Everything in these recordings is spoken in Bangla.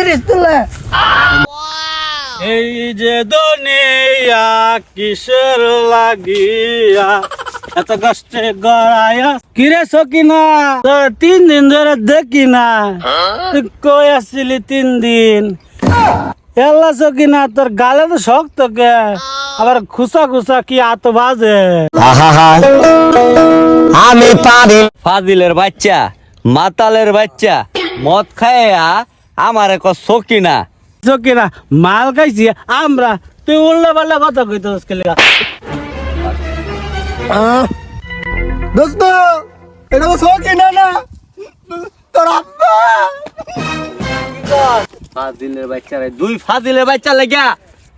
ব্রিজ তুলে এই যে দুনিয়া কিসের লাগিয়া? এত কষ্টে গড়ায়া কিরে সকিনা তোর তিন দিন ধরে দেখি না। তুই কই আসছিলি তিন দিন? এল্লা সকিনা তোর গালে তো শক্ত কে? আবার খুসা খুসা কি আত বাজে? আমি পারি। ফাদিলের বাচ্চা মাতালের বাচ্চা মদ খায় আমার এক সকিনা। সকিনা মাল খাইছি আমরা। তুই উল্লা পাল্লা কথা কইতে কে দোস্ত এটা তো শোকে না। না তোর আব্বা। ফাজিলের বাচ্চা রে দুই ফাজিলের বাচ্চা লেগা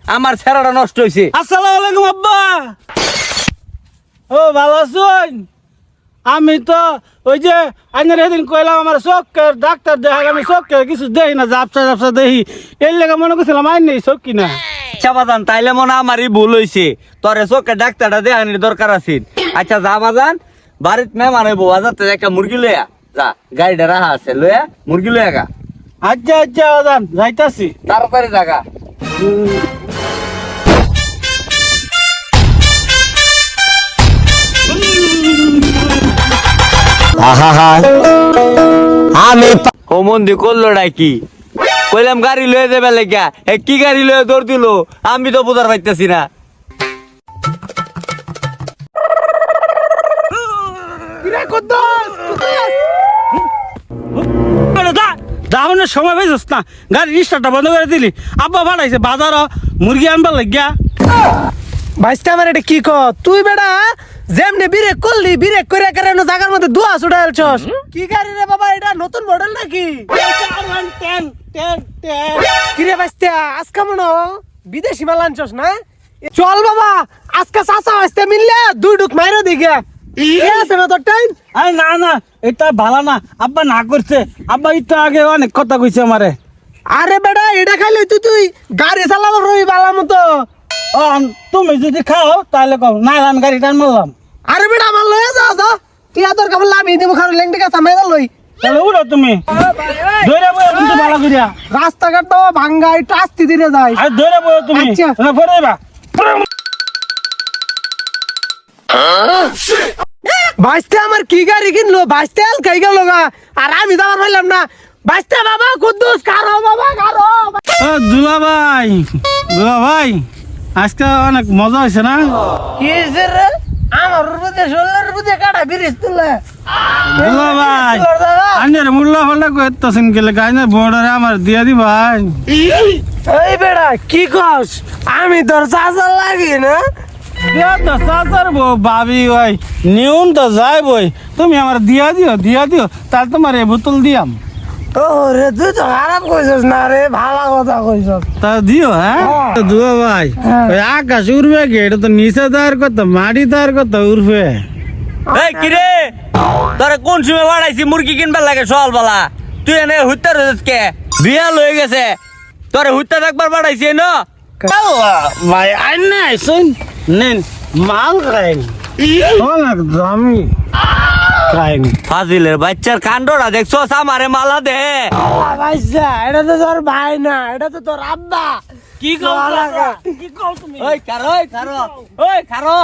আমার ছেড়াটা নষ্ট হয়েছে আসসালামু আলাইকুম আব্বা। ও ভালো আছেন আমি তো ওই যে আইনের সেদিন কইলাম আমার চোখের ডাক্তার দেখাল আমি চোখের কিছু দেখি না জাপসা জাপসা দেখি এই লেগে মনে করছিলাম আইন নেই চোখ কিনা। আচ্ছা বাজান তাইলে মনে আমারই ভুল হয়েছে তোরে চোখে ডাক্তারটা দেখানির দরকার আছে। আচ্ছা যা বাজান বাড়িত মেহমান হইব বাজার থেকে একটা মুরগি লইয়া যা গাড়িটা রাহা আছে লইয়া মুরগি লইয়া গা। আচ্ছা আচ্ছা দান যাইতাছি। তাড়াতাড়ি জাগা আমি ও মন্দি করল ডাকি কইলাম গাড়ি লয়ে যাবে লেগা। এ কি গাড়ি লয়ে দৌড় দিল? আমি তো বুঝার পাইতেছি না। দাহনের সময় পাইছিস না। গাড়ি বন্ধ করে দিলি। আব্বা বাড়াইছে বাজার মুরগি আনবার লাগিয়া বাইসটা আমার এটা কি ক তুই বেটা যেমনি বিরেক করলি বিরেক করে কারণ জায়গার মধ্যে দুয়া ছুটাইলছস কি গাড়ি রে বাবা এটা নতুন মডেল নাকি? কি রে বাইসটা আজকে মনে বিদেশি মাল আনছস না? চল বাবা আজকে চাচা আসতে মিললে দুই ডুক মাইরো দিকে আরে না না এটা ভালো না। আব্বা না করছে। আব্বা এটা আগে অনেক কথা কইছে আমারে। আরে বেটা এটা খাইলে তুই তুই গাড়ি চালাবো রবি বালা মতো। তুমি যদি খাও তাহলে কও। না আমি গাড়ি টান মারলাম আরে বেটা আমার লয়ে যা যা তুই তোর কাপড় লাভি দিব খারো লেংটে কাছে মাইরা লই। তাহলে উড়ো তুমি। ধরে বই কিন্তু ভালো করিয়া। রাস্তাঘাট তো ভাঙ্গা একটু আস্তে ধীরে যায় আরে বই তুমি। না পড়ে যাবা। বাইসতে আমার কি গাড়ি কিনলো? বাইসতে আল খাই গেল গা। আর আমি যাবার পারলাম না। বাইসতে বাবা কুদ্দুস কারও বাবা কারও দুলা ভাই দুলা ভাই আজকে অনেক মজা হয়েছে না? কি রে? আমার রুদে শোল্লার কাটা বিরিস তুলে। দুলা ভাই আন্নের মুল্লা ফাল্লা করতেছেন গেলে গাইনে বর্ডারে আমার দিয়া দি ভাই। এই বেড়া কি কস? আমি তোর চাচা লাগি না? তো চাচার বউ ভাবি ভাই নিউন তো যাই বই তুমি আমার দিয়া দিও দিয়া দিও তাহলে তোমার এই বোতল দিয়াম। ও তুই তো খারাপ কইছস না রে ভালো কথা কইছস। তা দিও হ্যাঁ? দুয়া ভাই ওই আকাশ উড়বে কি? এটা তো নিচে দাঁড় কত মাটি দাঁড় কত উড়বে। এই কিরে তোরে কোন সময় বাড়াইছি মুরগি কিনবার লাগে সকাল বেলা তুই এনে হুত্তা রয়েছিস কে? বিয়া লয়ে গেছে। তোরে হুত্তা একবার বাড়াইছি ন ভাই আইন না আইসুন নেন মাল খাইন অনেক দামি ফাজিলের বাচ্চার কাণ্ডটা দেখছ আমারে মালা দে। এটা তো তোর ভাই না এটা তো তোর আব্বা। কি কও? কি কও তুমি? ওই কারও ওই কারও ওই কারও